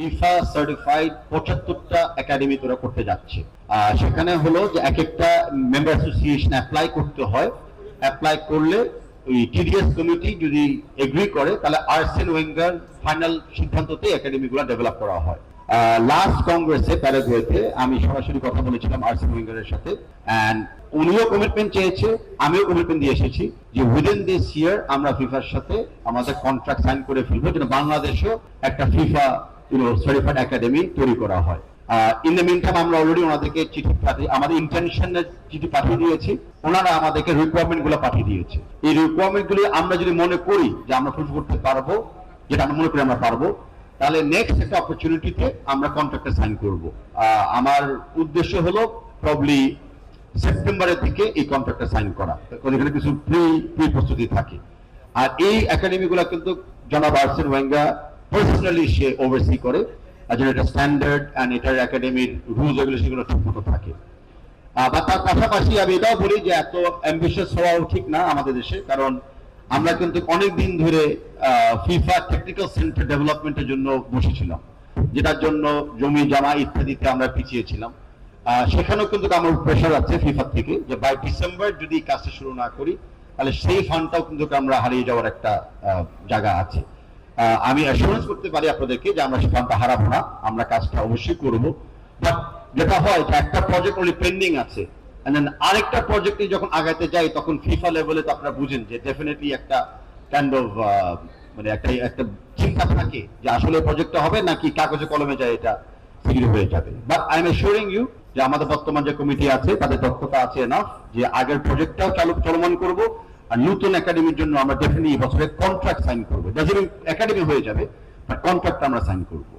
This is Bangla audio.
ফিফা সার্টিফাইড পঁচাত্তরটা একাডেমি তোরা করতে যাচ্ছে। আহ, সেখানে হলো যে এক একটা মেম্বার অ্যাসোসিয়েশন অ্যাপ্লাই করতে হয়। অ্যাপ্লাই করলে ওই টিডিএস কমিটি যদি এগ্রি করে তাহলে আর্সেন ওয়েঙ্গার ফাইনাল সিদ্ধান্ততে একাডেমিগুলো ডেভেলপ করা হয়। লাস্ট কংগ্রেসে প্যারাগুয়েতে আমি সরাসরি কথা বলেছিলাম আর্সেন ওয়েঙ্গারের সাথে। অ্যান্ড উনিও কমিটমেন্ট চেয়েছে আমিও কমিটমেন্ট দিয়ে এসেছি যে উইদিন দিস ইয়ার আমরা ফিফার সাথে আমাদের কন্ট্রাক্ট সাইন করে ফেলব। যেন বাংলাদেশেও একটা ফিফা সার্টিফাইড একাডেমি তৈরি করা হয়। ইন দ্য মিন আমরা অলরেডি ওনাদেরকে চিঠি পাঠিয়ে, আমাদের ইন্টেনশনের চিঠি পাঠিয়ে দিয়েছি। ওনারা আমাদেরকে রিকোয়ারমেন্টগুলো পাঠিয়ে দিয়েছে। এই রিকোয়ারমেন্ট গুলি আমরা যদি মনে করি যে আমরা ফুলফিল করতে পারব, যেটা আমরা মনে করি আমরা পারব, তাহলে নেক্সট একটা অপরচুনিটিতে আমরা কন্ট্রাক্টে সাইন করব। আমার উদ্দেশ্য হলো প্রবলি সেপ্টেম্বরের দিকে এই কন্ট্রাক্টে সাইন করা। এখানে কিছু প্রি প্রি প্রস্তুতি থাকে। আর এই একাডেমিগুলো কিন্তু জনাব আর্সেন পার্সোনালি সে ওভারসি করে আর যেন এটা স্ট্যান্ডার্ড অ্যান্ড এটার একাডেমির রুলস রেগুলেশনগুলো ঠিক মতো থাকে বা তার পাশাপাশি আমি এটাও বলি যে এত অ্যাম্বিশিয়াস হওয়াও ঠিক না আমাদের দেশে, কারণ আমরা কিন্তু অনেক দিন ধরে ফিফা টেকনিক্যাল সেন্টার ডেভেলপমেন্টের জন্য বসেছিলাম, যেটার জন্য জমি জমা ইত্যাদিতে আমরা পিছিয়েছিলাম। সেখানেও কিন্তু আমার প্রেশার আছে ফিফা থেকে যে বাই ডিসেম্বর যদি কাজটা শুরু না করি, তাহলে সেই ফান্ডটাও কিন্তু আমরা হারিয়ে যাওয়ার একটা জায়গা আছে। আমি অ্যাসুরেন্স করতে পারি আপনাদেরকে যে আমরা ফান্ডটা হারাবো না, আমরা কাজটা অবশ্যই করব। যেটা হয় যে একটা প্রজেক্ট ওনলি পেন্ডিং আছে আরেকটা প্রজেক্টে যখন আগাতে যাই, তখন ফিফা লেভেলে তো আপনারা বুঝেন যে ডেফিনেটলি একটা কাইন্ড অফ মানে একটা একটা চিন্তা থাকে যে আসলে প্রজেক্টটা হবে নাকি কাগজে কলমে যায় এটা সিগরি হয়ে যাবে। But I am assuring you যে আমাদের বর্তমান যে কমিটি আছে, তাদের দক্ষতা আছে না যে আগের প্রজেক্টটাও চালু, চলমান করব আর নতুন একাডেমির জন্য আমরা ডেফিনেটলি বছরে কন্ট্রাক্ট সাইন করব। একাডেমি হয়ে যাবে বাট কন্ট্রাক্ট আমরা সাইন করব।